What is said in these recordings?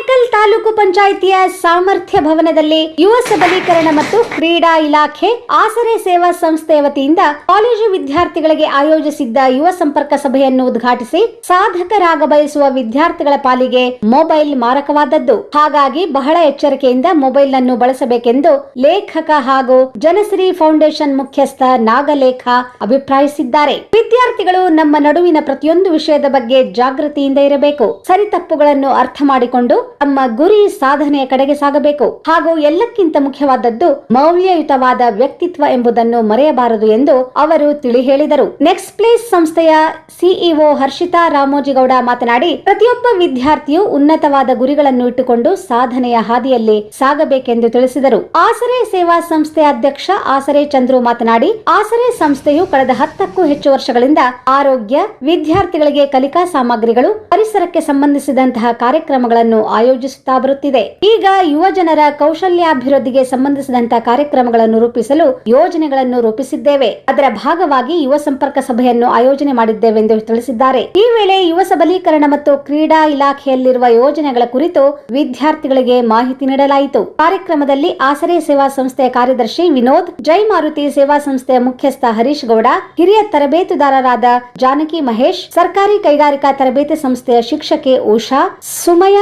ಆನೇಕಲ್ ತಾಲೂಕು ಪಂಚಾಯಿತಿಯ ಸಾಮರ್ಥ್ಯ ಭವನದಲ್ಲಿ ಯುವ ಸಬಲೀಕರಣ ಮತ್ತು ಕ್ರೀಡಾ ಇಲಾಖೆ, ಆಸರೆ ಸೇವಾ ಸಂಸ್ಥೆ ವತಿಯಿಂದ ಕಾಲೇಜು ವಿದ್ಯಾರ್ಥಿಗಳಿಗೆ ಆಯೋಜಿಸಿದ್ದ ಯುವ ಸಂಪರ್ಕ ಸಭೆಯನ್ನು ಉದ್ಘಾಟಿಸಿ ಸಾಧಕರಾಗ ಬಯಸುವ ವಿದ್ಯಾರ್ಥಿಗಳ ಪಾಲಿಗೆ ಮೊಬೈಲ್ ಮಾರಕವಾದದ್ದು. ಹಾಗಾಗಿ ಬಹಳ ಎಚ್ಚರಿಕೆಯಿಂದ ಮೊಬೈಲ್ ಅನ್ನು ಬಳಸಬೇಕೆಂದು ಲೇಖಕ ಹಾಗೂ ಜನಶ್ರೀ ಫೌಂಡೇಶನ್ ಮುಖ್ಯಸ್ಥ ನಾಗಲೇಖ ಅಭಿಪ್ರಾಯಿಸಿದ್ದಾರೆ. ವಿದ್ಯಾರ್ಥಿಗಳು ನಮ್ಮ ನಡುವಿನ ಪ್ರತಿಯೊಂದು ವಿಷಯದ ಬಗ್ಗೆ ಜಾಗೃತಿಯಿಂದ ಇರಬೇಕು. ಸರಿತಪ್ಪುಗಳನ್ನು ಅರ್ಥ ಮಾಡಿಕೊಂಡು ತಮ್ಮ ಗುರಿ ಸಾಧನೆಯ ಕಡೆಗೆ ಸಾಗಬೇಕು. ಹಾಗೂ ಎಲ್ಲಕ್ಕಿಂತ ಮುಖ್ಯವಾದದ್ದು ಮೌಲ್ಯಯುತವಾದ ವ್ಯಕ್ತಿತ್ವ ಎಂಬುದನ್ನು ಮರೆಯಬಾರದು ಎಂದು ಅವರು ತಿಳಿ ಹೇಳಿದರು. ನೆಕ್ಸ್ಟ್ ಪ್ಲೇಸ್ ಸಂಸ್ಥೆಯ ಸಿಇಒ ಹರ್ಷಿತಾ ರಾಮೋಜಿಗೌಡ ಮಾತನಾಡಿ, ಪ್ರತಿಯೊಬ್ಬ ವಿದ್ಯಾರ್ಥಿಯು ಉನ್ನತವಾದ ಗುರಿಗಳನ್ನು ಇಟ್ಟುಕೊಂಡು ಸಾಧನೆಯ ಹಾದಿಯಲ್ಲಿ ಸಾಗಬೇಕೆಂದು ತಿಳಿಸಿದರು. ಆಸರೆ ಸೇವಾ ಸಂಸ್ಥೆ ಅಧ್ಯಕ್ಷ ಆಸರೆ ಚಂದ್ರು ಮಾತನಾಡಿ, ಆಸರೆ ಸಂಸ್ಥೆಯು ಕಳೆದ ಹತ್ತಕ್ಕೂ ಹೆಚ್ಚು ವರ್ಷಗಳಿಂದ ಆರೋಗ್ಯ, ವಿದ್ಯಾರ್ಥಿಗಳಿಗೆ ಕಲಿಕಾ ಸಾಮಗ್ರಿಗಳು, ಪರಿಸರಕ್ಕೆ ಸಂಬಂಧಿಸಿದಂತಹ ಕಾರ್ಯಕ್ರಮಗಳನ್ನು ಆಯೋಜಿಸುತ್ತಾ ಬರುತ್ತಿದೆ ಈಗ ಯುವ ಜನರ ಕೌಶಲ್ಯಾಭಿವೃದ್ಧಿಗೆ ಸಂಬಂಧಿಸಿದಂತಹ ಕಾರ್ಯಕ್ರಮಗಳನ್ನು ರೂಪಿಸಲು ಯೋಜನೆಗಳನ್ನು ರೂಪಿಸಿದ್ದೇವೆ. ಅದರ ಭಾಗವಾಗಿ ಯುವ ಸಂಪರ್ಕ ಸಭೆಯನ್ನು ಆಯೋಜನೆ ಮಾಡಿದ್ದೇವೆ ಎಂದು ತಿಳಿಸಿದ್ದಾರೆ. ಈ ವೇಳೆ ಯುವ ಸಬಲೀಕರಣ ಮತ್ತು ಕ್ರೀಡಾ ಇಲಾಖೆಯಲ್ಲಿರುವ ಯೋಜನೆಗಳ ಕುರಿತು ವಿದ್ಯಾರ್ಥಿಗಳಿಗೆ ಮಾಹಿತಿ ನೀಡಲಾಯಿತು. ಕಾರ್ಯಕ್ರಮದಲ್ಲಿ ಆಸರೆ ಸೇವಾ ಸಂಸ್ಥೆಯ ಕಾರ್ಯದರ್ಶಿ ವಿನೋದ್, ಜೈ ಮಾರುತಿ ಸೇವಾ ಸಂಸ್ಥೆಯ ಮುಖ್ಯಸ್ಥ ಹರೀಶ್ ಗೌಡ, ಹಿರಿಯ ತರಬೇತುದಾರರಾದ ಜಾನಕಿ ಮಹೇಶ್, ಸರ್ಕಾರಿ ಕೈಗಾರಿಕಾ ತರಬೇತಿ ಸಂಸ್ಥೆಯ ಶಿಕ್ಷಕಿ ಉಷಾ, ಸುಮಯ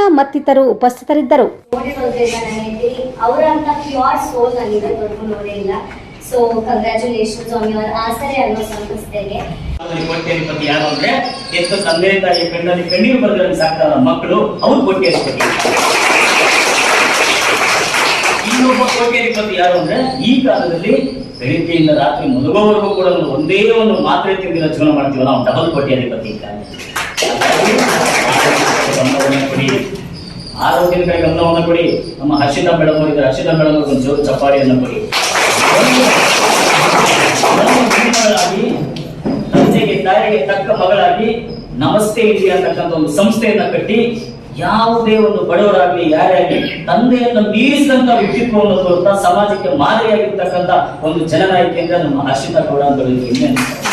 ಮತ್ತಿತರರು ಉಪಸ್ಥಿತರಿದ್ದರು. ಸೊ ಕಂಗ್ರ್ಯಾಚುಲೇಷನ್ಸ್ ಆನ್ ಯುವರ್ ಆಸರೆ ಅನ್ನೋ ಸಂಸ್ಥೆಗೆ. ಅದರಲ್ಲಿ ಕೋಟ್ಯಾಧಿಪತಿ ಯಾರು ಅಂದ್ರೆ ಎಷ್ಟು ತಂದೆ ತಾಯಿ ಕಣ್ಣಲ್ಲಿ ಕಣ್ಣೀರು ಬರೆದ್ರೆ ಸಾಕ್ತಾರ ಮಕ್ಕಳು ಅವ್ರು ಕೋಟ್ಯಾಧಿಪತಿ ಇನ್ನೊಬ್ಬ ಕೋಟ್ಯಾಧಿಪತಿ ಯಾರು ಅಂದ್ರೆ ಈ ಕಾಲದಲ್ಲಿ ಬೆಳಿಗ್ಗೆಯಿಂದ ರಾತ್ರಿ ಮುಳುಗೋವರೆಗೂ ಕೂಡ ಒಂದು ಒಂದೇ ಒಂದು ಮಾತ್ರೆ ತಿಂದಿರೋ ಜೀವನ ಮಾಡ್ತೀವಲ್ಲ ನಾವು ಡಬಲ್ ಕೋಟಿ ಈಗ ಆರೋಗ್ಯದ ಕಡೆ ಗಮನವನ್ನ ಕೊಡಿ. ನಮ್ಮ ಹರ್ಷಿತಾ ಮೇಡಮ್ ಅವರಿದ್ದಾರೆ ಹರ್ಷಿತಾ ಮೇಡಮ್ ಜೋರು ಚಪ್ಪಾಳಿಯನ್ನು ಕೊಡಿ. ತಂದೆಗೆ ತಾಯಿಗೆ ತಕ್ಕ ಮಗಳಾಗಿ, ನಮಸ್ತೆ ಇಲ್ಲಿ ಅಂತಕ್ಕಂಥ ಒಂದು ಸಂಸ್ಥೆಯನ್ನ ಕಟ್ಟಿ, ಯಾವುದೇ ಒಂದು ಬಡವರಾಗಲಿ ಯಾರೇ ಆಗಲಿ ತಂದೆಯನ್ನು ಮೀರಿಸಿದಂತ ವ್ಯಕ್ತಿತ್ವವನ್ನು ತೋರುತ್ತಾ ಸಮಾಜಕ್ಕೆ ಮಾದರಿಯಾಗಿರ್ತಕ್ಕಂಥ ಒಂದು ಜನನಾಯಕಿ ಅಂದ್ರೆ ನಮ್ಮ ಹರ್ಷಿತಾ ಗೌಡ ಅಂತ ಹೇಳೋದು ಹೆಮ್ಮೆ ಅನ್ಸುತ್ತೆ.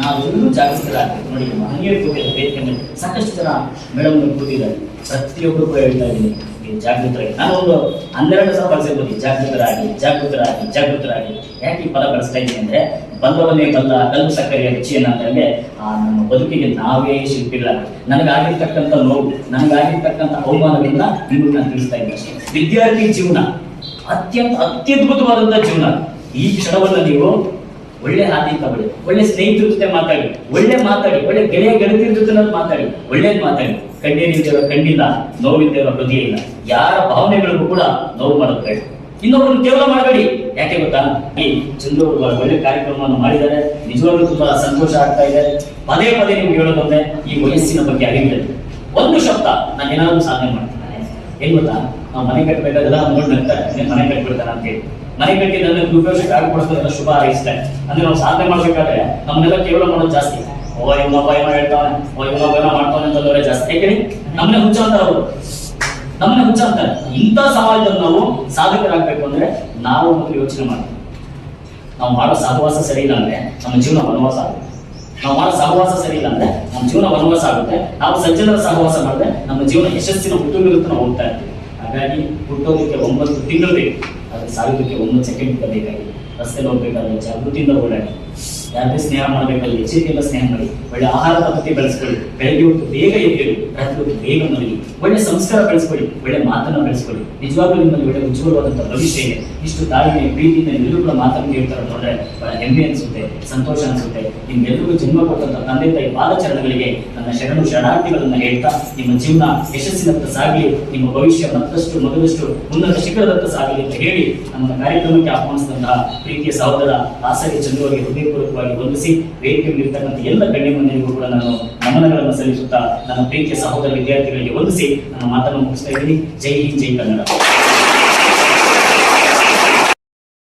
ನಾವೆಲ್ಲರೂ ಜಾಗೃತರಾಗ್ತೀವಿ ನೋಡಿ ಮಹನೀಯರು ಕೂತಿದ್ದಾರೆ ವೇದಿಕೆ ಸಾಕಷ್ಟು ಜನ ಮೇಡಮ್ ಕೂತಿದ್ದಾರೆ. ಪ್ರತಿಯೊಬ್ಬರು ಕೂಡ ಹೇಳ್ತಾ ಇದ್ದೀನಿ ನೀವು ಜಾಗೃತರಾಗಿ. ನಾನು ಒಂದು ಹನ್ನೆರಡು ಸಲ ಬಳಸಿರ್ಬೋದು. ಜಾಗೃತರಾಗಿ ಜಾಗೃತರಾಗಿ ಜಾಗೃತರಾಗಿ. ಯಾಕೆ ಈ ಪದ ಬಳಸ್ತಾ ಇದ್ದೀನಿ ಅಂದ್ರೆ ಬಲ್ಲವನ್ನೇ ಬಲ್ಲ, ಕಲ್ಲು ಸಕ್ಕರೆಯ ರುಚಿಯನ್ನ ಅಂತಂದ್ರೆ ಆ, ನಮ್ಮ ಬದುಕಿಗೆ ನಾವೇ ಶಿಲ್ಪಿಲ್ಲ ನನಗಾಗಿರ್ತಕ್ಕಂಥ ನೋವು, ನನಗಾಗಿರ್ತಕ್ಕಂಥ ಅವಮಾನಗಳನ್ನ ನಿಮಗೆ ನಾನು ತಿಳಿಸ್ತಾ ಇದ್ದೀನಿ ವಿದ್ಯಾರ್ಥಿ ಜೀವನ, ಅತ್ಯಂತ ಅತ್ಯದ್ಭುತವಾದಂಥ ಜೀವನ. ಈ ಕ್ಷಣವನ್ನ ನೀವು ಒಳ್ಳೆ ಹಾದಿ ತಗೊಳ್ಳಿ ಒಳ್ಳೆ ಸ್ನೇಹಿತರ ಜೊತೆ ಮಾತಾಡಿ. ಒಳ್ಳೆ ಮಾತಾಡಿ. ಒಳ್ಳೆ ಗೆಳೆಯ ಗೆಳತಿಯರ ಜೊತೆ ಮಾತಾಡಿ. ಒಳ್ಳೇದ್ ಮಾತಾಡಿ. ಕಣ್ಣೀರಿಲ್ದಿರೋ ಕಣ್ಣಿಲ್ಲ ನೋವಿಲ್ದಿರೋ ಹೃದಯ ಇಲ್ಲ. ಯಾರ ಭಾವನೆಗಳಿಗೂ ಕೂಡ ನೋವು ಮಾಡೋದು ಇನ್ನೊಬ್ಬರನ್ನು ಕೇವಲ ಮಾಡಬೇಡಿ. ಯಾಕೆ ಗೊತ್ತಾ? ಈ ಚಂದ್ರು ಒಳ್ಳೆ ಕಾರ್ಯಕ್ರಮವನ್ನು ಮಾಡಿದ್ದಾರೆ. ನಿಜವಾಗ್ಲೂ ತುಂಬಾ ಸಂತೋಷ ಆಗ್ತಾ ಇದೆ. ಪದೇ ಪದೇ ನಿಮ್ಗೆ ಹೇಳೋದಂದ್ರೆ ಈ ವಯಸ್ಸಿನ ಬಗ್ಗೆ ಅರಿವಿದೆ. ಒಂದು ಶಬ್ದ ನಾನು ಏನಾದ್ರು ಸಾಧನೆ ಮಾಡ್ತೀನಿ. ಏನ್ ಗೊತ್ತಾ? ನಾವು ಮನೆ ಕಟ್ಟಬೇಕಾದ್ರೆ ನಗ್ತಾರೆ ನೀನ್ ಮನೆ ಕಟ್ಬಿಡ್ತಾನೆ ಅಂತ ಹೇಳಿ ಮನೆ ಕಟ್ಟಿದ್ರೆ ನನ್ನ ಉಪಯೋಗಕ್ಕೆ ಆಗಿಕೊಡ್ತಾರೆ ಶುಭ ಹಾರೈಸ್ತಾರೆ ಅಂದ್ರೆ ನಾವು ಸಾಧನೆ ಮಾಡ್ಬೇಕಾದ್ರೆ ನಮ್ಮನ್ನೆಲ್ಲ ಕೇವಲ ಮಾಡೋದು ಜಾಸ್ತಿ. ಓ ಇವನೊಬ್ಬ ಏನೋ ಹೇಳ್ತಾನೆ ಓ ಇವನೊಬ್ಬ ಏನೋ ಮಾಡ್ತಾನೆ ಅಂತಂದ್ರೆ ಜಾಸ್ತಿ. ಯಾಕೆ ನಮ್ಮನೆ ಹುಚ್ಚ ಅಂತಾರೆ ಅವರು. ನಮ್ಮನೆ ಹುಚ್ಚ ಅಂತಾರೆ. ಇಂಥ ಸಮಾಜದಲ್ಲಿ ನಾವು ಸಾಧಕರಾಗಬೇಕು ಅಂದ್ರೆ ನಾವು ಮೊದಲು ಯೋಚನೆ ಮಾಡ್ತೀವಿ ನಾವು ಮಾಡೋ ಸಹವಾಸ ಸರಿ ಇಲ್ಲ ಅಂದ್ರೆ ನಮ್ಮ ಜೀವನ ವನವಾಸ ಆಗುತ್ತೆ. ನಾವು ಮಾಡೋ ಸಹವಾಸ ಸರಿ ಇಲ್ಲ ಅಂದ್ರೆ ನಮ್ಮ ಜೀವನ ವನವಾಸ ಆಗುತ್ತೆ. ನಾವು ಸಜ್ಜನರ ಸಹವಾಸ ಮಾಡಿದ್ರೆ ನಮ್ಮ ಜೀವನ ಯಶಸ್ಸಿನ ಹುಟ್ಟುಗಿರುತ್ತೆ ನಾವು ಹೋಗ್ತಾ ಇರ್ತೀವಿ. ಹಾಗಾಗಿ ಹುಟ್ಟೋದಕ್ಕೆ ಒಂಬತ್ತು ತಿಂಗಳು ಬೇಕು. ಅದು ಸಾಗೋದಕ್ಕೆ ಒಂಬತ್ತು ಸೆಕೆಂಡ್ ಬೇಕಾಗಿದೆ. ರಸ್ತೆಯಲ್ಲಿ ಹೋಗ್ಬೇಕಾದ್ರೆ ಜಾಗೃತಿಯಿಂದ ಓಡಾಡಿ. ಯಾರದೇ ಸ್ನೇಹ ಮಾಡಬೇಕಲ್ಲಿ? ಎಚ್ಚರಿಕೆಯಿಂದ ಸ್ನೇಹ ಮಾಡಿ. ಒಳ್ಳೆ ಆಹಾರ ಪದ್ಧತಿ ಬೆಳೆಸ್ಕೊಳ್ಳಿ. ಬೆಳಗ್ಗೆ ಹೊತ್ತು ಬೇಗ ಎದ್ದೇಳಿ, ರಾತ್ರಿ ಹೊತ್ತು ಬೇಗ ಮಲಗಿ. ಒಳ್ಳೆ ಸಂಸ್ಕಾರ ಬೆಳೆಸ್ಕೊಳ್ಳಿ, ಒಳ್ಳೆ ಮಾತನ್ನ ಬೆಳೆಸ್ಕೊಳ್ಳಿ. ನಿಜವಾಗ್ಲೂ ನಿಮ್ಮಲ್ಲಿ ಒಳ್ಳೆ ಉಜ್ವಲವಾದಂತಹ ಭವಿಷ್ಯ ಇದೆ. ಇಷ್ಟು ತಾಳ್ಮೆ ಪ್ರೀತಿಯಿಂದ ಕೂಡ ಮಾತನ್ನು ಹೇಳ್ತಾರೆ ನೋಡ್ರೆ ಹೆಮ್ಮೆ ಅನಿಸುತ್ತೆ, ಸಂತೋಷ ಅನಿಸುತ್ತೆ. ನಿಮ್ಗೆಲ್ಲರಿಗೂ ಜನ್ಮ ಕೊಟ್ಟಂತ ತಂದೆ, ತಾಯಿ ಪಾದಚರಣಗಳಿಗೆ ನನ್ನ ಶರಣು ಶರಣಾರ್ಥಿಗಳನ್ನ ಹೇಳ್ತಾ, ನಿಮ್ಮ ಜೀವನ ಯಶಸ್ಸಿನತ್ತ ಸಾಗಲಿ, ನಿಮ್ಮ ಭವಿಷ್ಯ ಮತ್ತಷ್ಟು ಮೊದಲಷ್ಟು ಉನ್ನತ ಶಿಖರದತ್ತ ಸಾಗಲಿ ಅಂತ ಹೇಳಿ ನಮ್ಮ ಕಾರ್ಯಕ್ರಮಕ್ಕೆ ಆಹ್ವಾನಿಸಿದಂತಹ ಪ್ರೀತಿಯ ಸಹೋದರ ಆಸರಿ ಚಂದ್ರವರಿಗೆ ಹೃದಯಪೂರ್ವಕವಾಗಿ ವಂದಿಸಿ ವೇದಿಕೆಯಲ್ಲಿ ಇರ್ತಕ್ಕಂಥ ಎಲ್ಲ ಗಣ್ಯಮಂದಿರಿಗೂ ಕೂಡ ನಾನು ನಮನಗಳನ್ನು ಸಲ್ಲಿಸುತ್ತಾ, ನನ್ನ ಪ್ರೀತಿಯ ಸಹೋದರ ವಿದ್ಯಾರ್ಥಿಗಳಿಗೆ ವಂದಿಸಿ ನನ್ನ ಮಾತನ್ನು ಮುಗಿಸ್ತಾ ಇದ್ದೀನಿ. ಜೈ ಹಿಂದ್, ಜೈ ಕನ್ನಡ.